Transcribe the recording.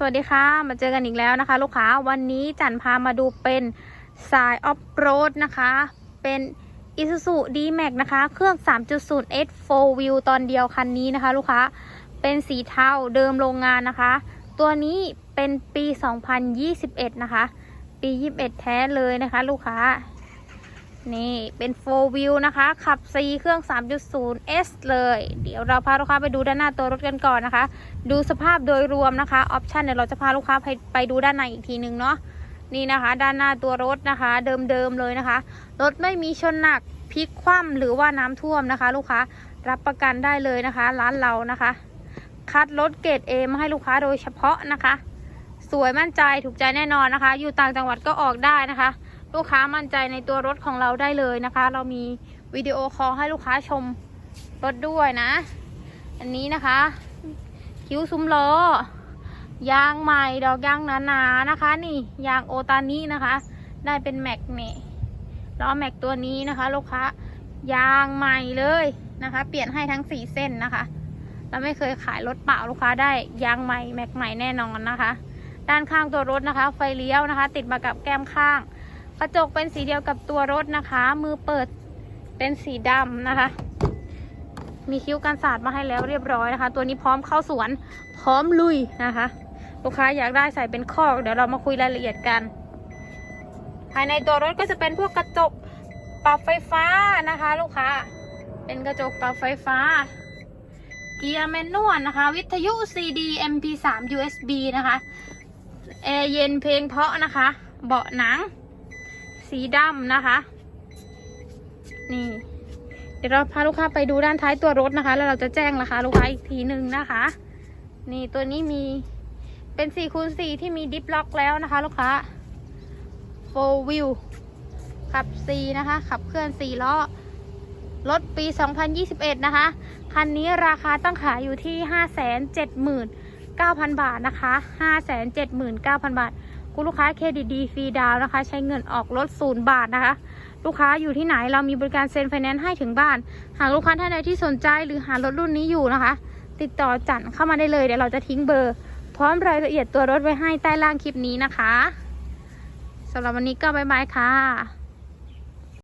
สวัสดีค่ะ มาเจอกันอีกแล้วนะคะ ลูกค้าวันนี้จันพามาดูเป็นสายออฟโรดนะคะ เป็น Isuzu D-Max นะคะ เครื่อง 3.0 S 4 Wheel ตอนเดียวคันนี้นะคะ ลูกค้าเป็นสีเทาเดิมโรงงานนะคะ ตัวนี้เป็นปี 2021 นะคะ ปี 21 แท้เลยนะคะ ลูกค้า นี่เป็น4 wheel นะคะ ขับ4เครื่อง 3.0 S เลย เดี๋ยวเราพาลูกค้าไปดูด้านหน้าตัวรถกันก่อนนะคะ ดูสภาพโดยรวมนะคะออปชันเดี๋ยวเราจะพาลูกค้าไปไปดูด้านในอีกทีนึงเนาะนี่นะคะ ด้านหน้าตัวรถนะคะ เดิมๆเลยนะคะ รถไม่มีชนหนักพลิกคว่ำหรือว่าน้ำท่วมนะคะ ลูกค้ารับประกันได้เลยนะคะ ร้านเรานะคะ คัดรถเกรด A มาให้ลูกค้าโดยเฉพาะนะคะ สวยมั่นใจถูกใจแน่นอนนะคะ อยู่ต่างจังหวัดก็ออกได้นะคะ ลูกค้ามั่นใจในตัวรถของเราได้เลยนะคะ เรามีวิดีโอคอลให้ลูกค้าชมรถด้วยนะ อันนี้นะคะ คิ้วซุ้มล้อยางใหม่ดอกยางหนาๆนะคะ นี่ยางโอตานี่นะคะ ได้เป็นแม็กนี่ล้อแม็กตัวนี้นะคะ ลูกค้ายางใหม่เลยนะคะ เปลี่ยนให้ทั้งสี่เส้นนะคะเราไม่เคยขายรถเปล่าลูกค้าได้ยางใหม่แม็กใหม่แน่นอนนะคะ ด้านข้างตัวรถนะคะ ไฟเลี้ยวนะคะ ติดมากับแก้มข้าง กระจกเป็นสีเดียวกับตัวรถนะคะ มือเปิดเป็นสีดำนะคะ มีคิ้วกันสาดมาให้แล้วเรียบร้อยนะคะ ตัวนี้พร้อมเข้าสวน พร้อมลุยนะคะ ลูกค้าอยากได้ใส่เป็นข้อก เดี๋ยวเรามาคุยรายละเอียดกัน ภายในตัวรถก็จะเป็นพวกกระจกปรับไฟฟ้านะคะ ลูกค้า เป็นกระจกปรับไฟฟ้า เกียร์แมนนวลนะคะ วิทยุ CD MP3 USB นะคะแอร์เย็นเพลงเพาะนะคะ เบาะหนัง สีดำนะคะ นี่ เดี๋ยวเราพาลูกค้าไปดูด้านท้ายตัวรถนะคะ แล้วเราจะแจ้งราคาลูกค้าอีกทีหนึ่งนะคะ นี่ตัวนี้มีเป็น4คูณ4ที่มีดิฟล็อกแล้วนะคะ ลูกค้า four wheel ขับ4นะคะ ขับเคลื่อน 4 ล้อ รถปี 2021 นะคะ คันนี้ราคาตั้งขายอยู่ที่ 579,000 บาทนะคะ 579,000 บาท คุณลูกค้าเครดิตดีฟรีดาวนะคะ ใช้เงินออกรถศูนย์บาทนะคะ ลูกค้าอยู่ที่ไหนเรามีบริการเซ็นไฟแนนซ์ให้ถึงบ้าน หากลูกค้าท่านใดที่สนใจหรือหารถรุ่นนี้อยู่นะคะ ติดต่อจันเข้ามาได้เลยเดี๋ยวเราจะทิ้งเบอร์ พร้อมรายละเอียดตัวรถไว้ให้ใต้ล่างคลิปนี้นะคะสำหรับวันนี้ก็บ๊ายบายค่ะ